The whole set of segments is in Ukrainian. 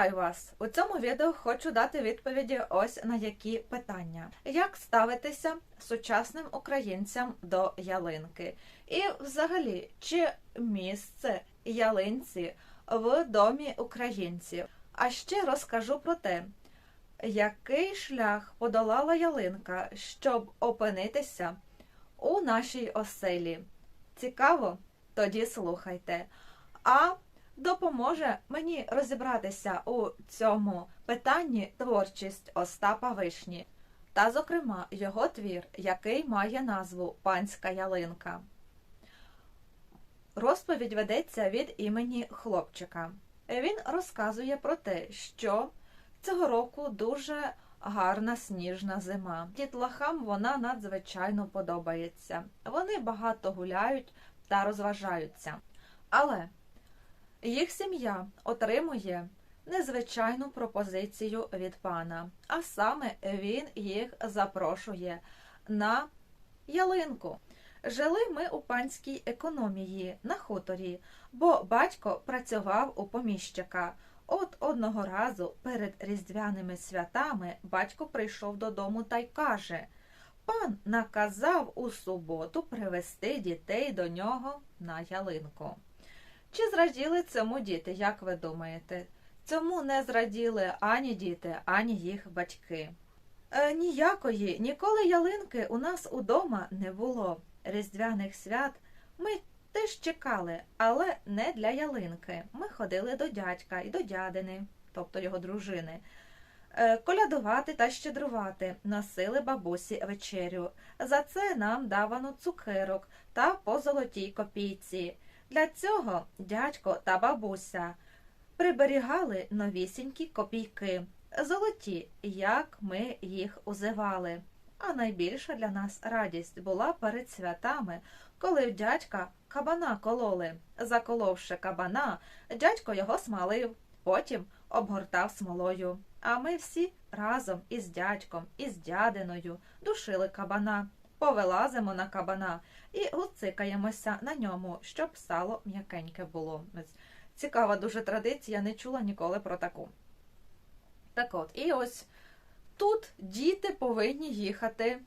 Вітаю вас! У цьому відео хочу дати відповіді ось на які питання: як ставитися сучасним українцям до ялинки? І, взагалі, чи місце ялинці в домі українців? А ще розкажу про те, який шлях подолала ялинка, щоб опинитися у нашій оселі. Цікаво? Тоді слухайте. А допоможе мені розібратися у цьому питанні творчість Остапа Вишні, та, зокрема, його твір, який має назву Панська ялинка. Розповідь ведеться від імені хлопчика. Він розказує про те, що цього року дуже гарна сніжна зима. Дітлахам вона надзвичайно подобається. Вони багато гуляють та розважаються. Але їх сім'я отримує незвичайну пропозицію від пана, а саме він їх запрошує на ялинку. Жили ми у панській економії на хуторі, бо батько працював у поміщика. От одного разу перед різдвяними святами батько прийшов додому та й каже Пан наказав у суботу привезти дітей до нього на ялинку. Чи зраділи цьому діти, як ви думаєте? Цьому не зраділи ані діти, ані їх батьки. Е, ніякої, ніколи ялинки у нас удома не було. Різдвяних свят ми теж чекали, але не для ялинки. Ми ходили до дядька і до дядини, тобто його дружини. Е, Колядувати та щедрувати носили бабусі вечерю. За це нам давано цукерок та по золотій копійці. Для цього дядько та бабуся приберігали новісінькі копійки, золоті, як ми їх узивали. А найбільша для нас радість була перед святами, коли в дядька кабана кололи. Заколовши кабана, дядько його смалив, потім обгортав смолою. А ми всі разом із дядьком, із дядиною душили кабана, повилазимо на кабана і гуцикаємося на ньому, щоб сало м'якеньке було. Цікава дуже традиція, не чула ніколи про таку. Так от, і ось тут діти повинні їхати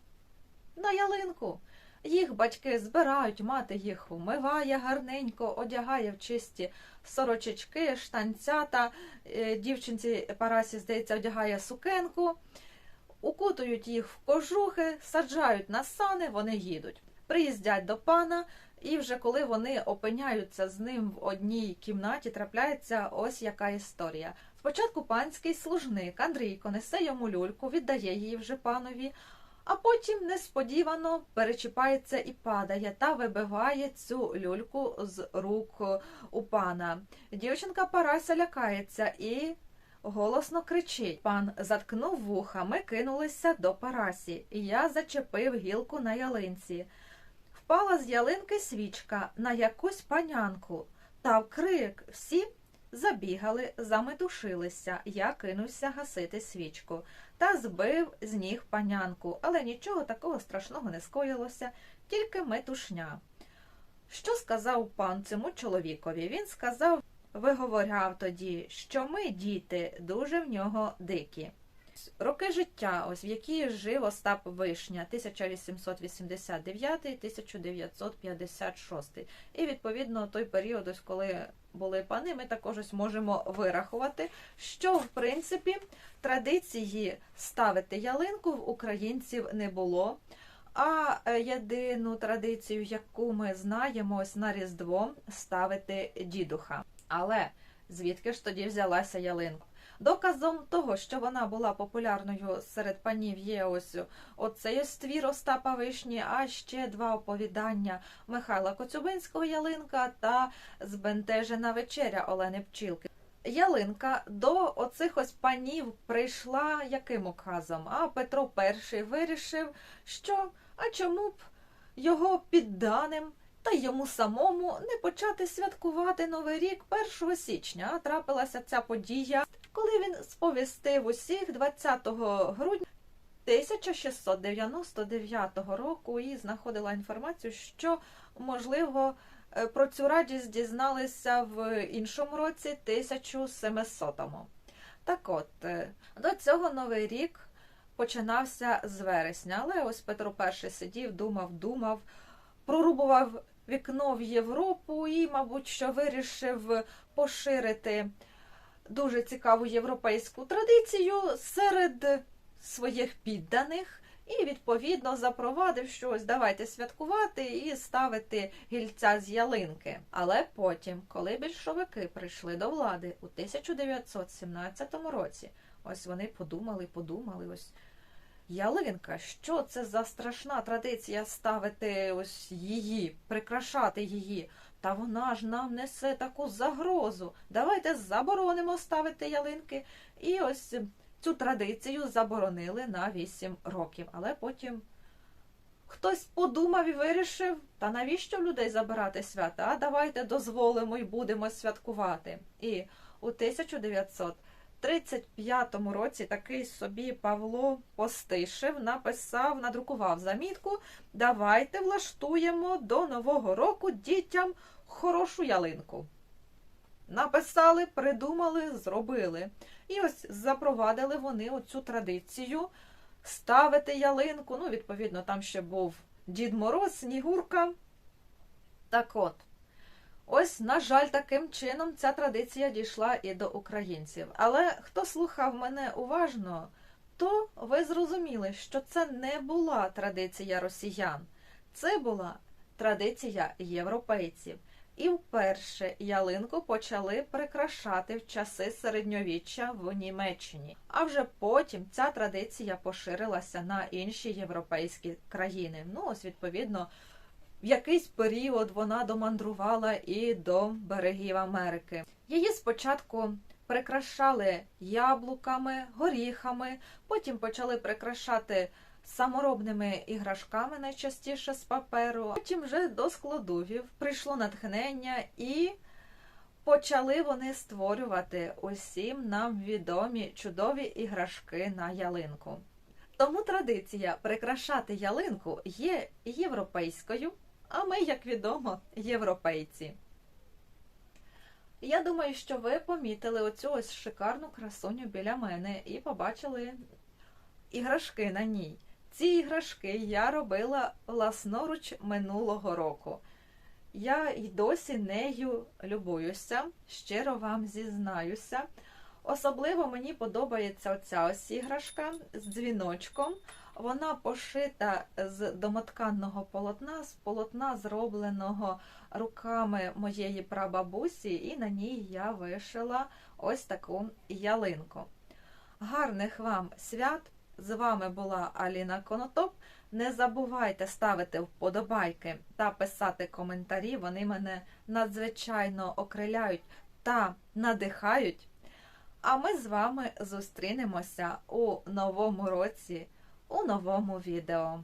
на ялинку. Їх батьки збирають, мати їх вмиває гарненько, одягає в чисті сорочечки, штанцята, е, дівчинці Парасі, здається, одягає сукенку, укутують їх в кожухи, саджають на сани, вони їдуть. Приїздять до пана, і вже коли вони опиняються з ним в одній кімнаті, трапляється ось яка історія. Спочатку панський служник Андрійко несе йому люльку, віддає її вже панові, а потім несподівано перечіпається і падає та вибиває цю люльку з рук у пана. Дівчинка Парася лякається і. Голосно кричить. Пан заткнув вуха, ми кинулися до Парасі, я зачепив гілку на ялинці. Впала з ялинки свічка на якусь панянку, та в крик всі забігали, заметушилися. Я кинувся гасити свічку та збив з ніг панянку, але нічого такого страшного не скоїлося, тільки метушня. Що сказав пан цьому чоловікові? Він сказав, виговоряв тоді, що ми, діти, дуже в нього дикі. Роки життя, ось в які жив Остап Вишня, 1889-1956. І відповідно той період, ось коли були пани, ми також ось можемо вирахувати, що в принципі традиції ставити ялинку в українців не було. А єдину традицію, яку ми знаємо, ось на Різдво ставити дідуха. Але звідки ж тоді взялася ялинка? Доказом того, що вона була популярною серед панів, є ось оцей ось твір Остапа Вишні, а ще два оповідання Михайла Коцюбинського ялинка та Збентежена вечеря Олени Пчілки. Ялинка до оцих ось панів прийшла яким указом? А Петро І вирішив, що а чому б його підданим та йому самому не почати святкувати Новий рік 1 січня. А трапилася ця подія, коли він сповістив усіх 20 грудня 1699 року і знаходила інформацію, що можливо. Е, Про цю радість дізналися в іншому році 1700-му. Так от, е, до цього новий рік починався з вересня, але ось Петро І сидів, думав, думав, прорубував вікно в Європу і, мабуть, що вирішив поширити дуже цікаву європейську традицію серед своїх підданих. І, відповідно, запровадив щось, давайте святкувати і ставити гільця з ялинки. Але потім, коли більшовики прийшли до влади у 1917 році, ось вони подумали, подумали, ось ялинка, що це за страшна традиція ставити ось її, прикрашати її. Та вона ж нам несе таку загрозу. Давайте заборонимо ставити ялинки. І ось цю традицію заборонили на 8 років. Але потім хтось подумав і вирішив, та навіщо людей забирати свята? Давайте дозволимо і будемо святкувати. І у 1935 році такий собі Павло Постишев написав, надрукував замітку. Давайте влаштуємо до Нового року дітям хорошу ялинку. Написали, придумали, зробили. І ось запровадили вони оцю традицію ставити ялинку. Ну, відповідно, там ще був Дід Мороз, Снігурка. Так от, ось, на жаль, таким чином ця традиція дійшла і до українців. Але хто слухав мене уважно, то ви зрозуміли, що це не була традиція росіян, це була традиція європейців. І вперше ялинку почали прикрашати в часи середньовіччя в Німеччині. А вже потім ця традиція поширилася на інші європейські країни. Ну, ось, відповідно, в якийсь період вона домандрувала і до берегів Америки. Її спочатку прикрашали яблуками, горіхами, потім почали прикрашати саморобними іграшками, найчастіше з паперу. Потім вже до складовів прийшло натхнення і почали вони створювати усім нам відомі чудові іграшки на ялинку. Тому традиція прикрашати ялинку є європейською, а ми, як відомо, європейці. Я думаю, що ви помітили оцю ось шикарну красуню біля мене і побачили іграшки на ній. Ці іграшки я робила власноруч минулого року. Я й досі нею любуюся, щиро вам зізнаюся. Особливо мені подобається оця ось іграшка з дзвіночком. Вона пошита з домотканного полотна, з полотна, зробленого руками моєї прабабусі, і на ній я вишила ось таку ялинку. Гарних вам свят! З вами була Аліна Конотоп. Не забувайте ставити вподобайки та писати коментарі. Вони мене надзвичайно окриляють та надихають. А ми з вами зустрінемося у новому році, у новому відео.